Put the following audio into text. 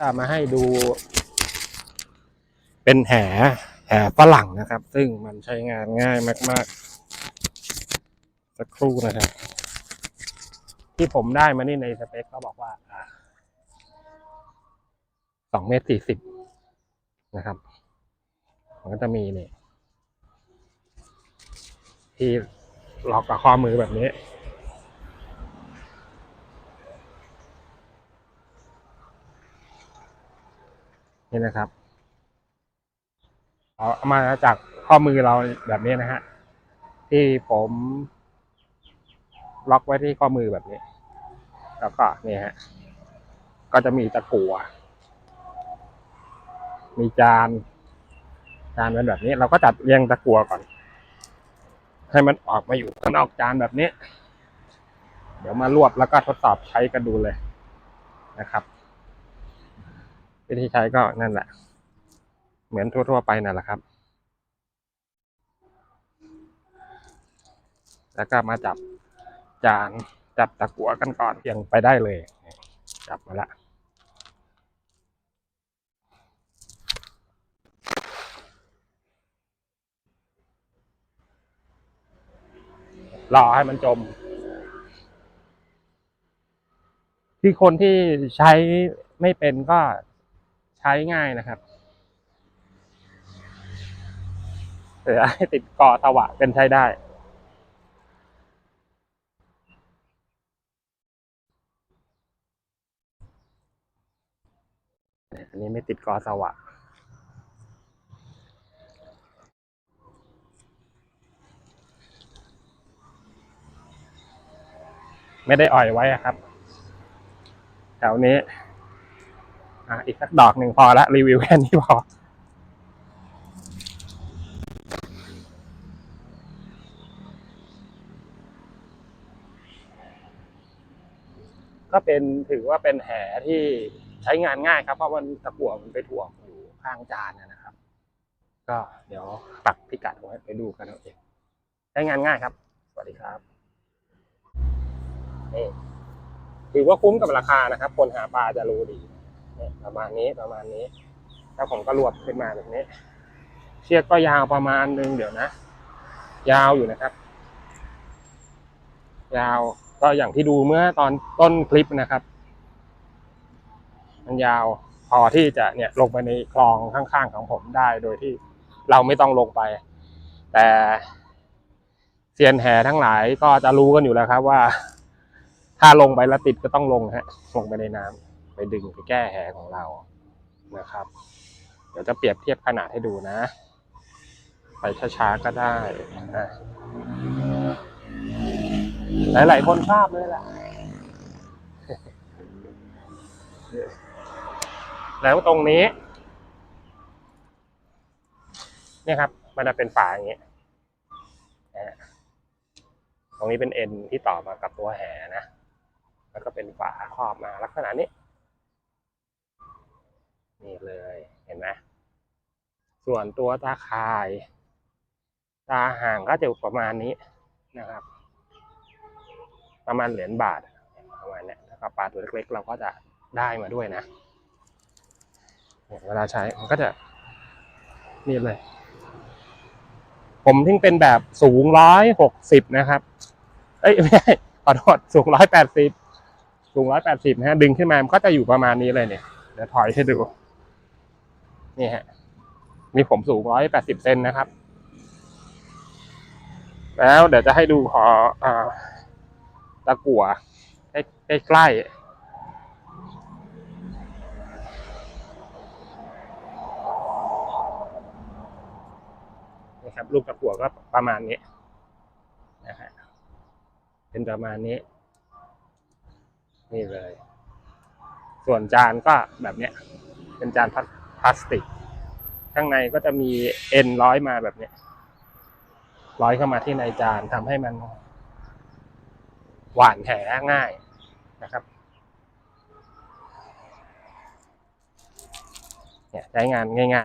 จะมาให้ดู เป็นแหแหฝรั่งนะครับ ซึ่งมันใช้งานง่ายมาก ๆ สักครู่นะครับ ที่ผมได้มานี่ในสเปคเขาบอกว่าสองเมตรสี่สิบนะครับ มันก็จะมีเนี่ยที่ล็อกกับข้อมือแบบนี้ นี่นะครับเอาเอามาจากข้อมือเราแบบนี้นะฮะ ที่ผมล็อกไว้ที่ข้อมือแบบนี้ แล้วก็นี่ฮะ ก็จะมีตะกั่ว มีจาน จานเป็นแบบนี้ เราก็จัดเรียงตะกั่วก่อน ให้มันออกมาอยู่ข้างนอกจานแบบนี้ เดี๋ยวมารวบแล้วก็ทดสอบใช้กันดูเลยนะครับ วิธีใช้ก็นั่นแหละ เหมือนทั่ว ๆ ไปนั่นแหละครับ แล้วก็มาจับจานจับตะกั่วกันก่อนเพียงไปได้เลย จับมาละรอให้มันจมที่คนที่ใช้ไม่เป็นก็ ใช้ง่ายนะครับแต่ให้ติดเกาะสวะเป็นใช้ได้อันนี้ไม่ติดกอสวะไม่ได้อ่อยไว้ครับ แถวนี้ อะอีกสักดอกหนึ่งพอละรีวิวแค่นี้พอก็เป็นถือว่าเป็นแหที่ใช้งานง่ายครับ เพราะมันตะกั่วมันไปถ่วงอยู่ข้างจานนะครับ ก็เดี๋ยวปักพิกัดไว้ไปดูกันเอาเองใช้งานง่ายครับ สวัสดีครับนี่ถือว่าคุ้มกับราคานะครับ คนหาปลาจะรู้ดี ประมาณนี้ประมาณนี้ แล้วผมก็รวบขึ้นมาแบบนี้ เชือกก็ยาวประมาณนึงเดี๋ยวนะ ยาวอยู่นะครับ ยาวก็อย่างที่ดูเมื่อตอนต้นคลิปนะครับ มันยาวพอที่จะเนี่ยลงไปในคลองข้างๆของผมได้โดยที่เราไม่ต้องลงไป แต่เซียนแห่ทั้งหลายก็จะรู้กันอยู่แล้วครับว่า ถ้าลงไปแล้วติดก็ต้องลงฮะลงไปในน้ำ ดึงไปแก้แหของเรานะครับ เดี๋ยวจะเปรียบเทียบขนาดให้ดูนะ ไปช้าๆก็ได้นะหลายๆคนชอบเลยแหละแล้วตรงนี้เนี่ยครับ มันจะเป็นฝาอย่างนี้นะตรงนี้เป็นเอ็นที่ต่อมากับตัวแหนะ แล้วก็เป็นฝาครอบมาลักษณะนี้ นี่เลยเห็นไหมส่วนตัวตาข่าย ตาห่างก็จะประมาณนี้นะครับ ประมาณเหรียญบาทประมาณเนี้ยแล้วก็ปลาตัวเล็กๆ เราก็จะได้มาด้วยนะเนี่ยเวลาใช้มันก็จะนี่เลย ผมทิ้งเป็นแบบสูงร้อยหกสิบนะครับ เอ้ยไม่ใช่ขอโทษสูงร้อยแปดสิบสูงร้อยแปดสิบนะฮะดึงขึ้นมามันก็จะอยู่ประมาณนี้เลยเนี่ยเดี๋ยวถอยให้ดู นี่ฮะนี่ผมสูงร้อยแปดสิบเซนนะครับ แล้วเดี๋ยวจะให้ดูขออตะกั่วใกล้ใกล้ๆนะครับลูกตะกั่วก็ประมาณนี้นะฮะเป็นประมาณนี้ นี่เลย ส่วนจานก็แบบเนี้ย เป็นจานพลา พลาสติก ข้างในก็จะมีเอ็นร้อยมาแบบเนี้ยร้อยเข้ามาที่ในจานทำให้มัน หวานแหง่ายนะครับเนี่ยใช้งานง่ายๆ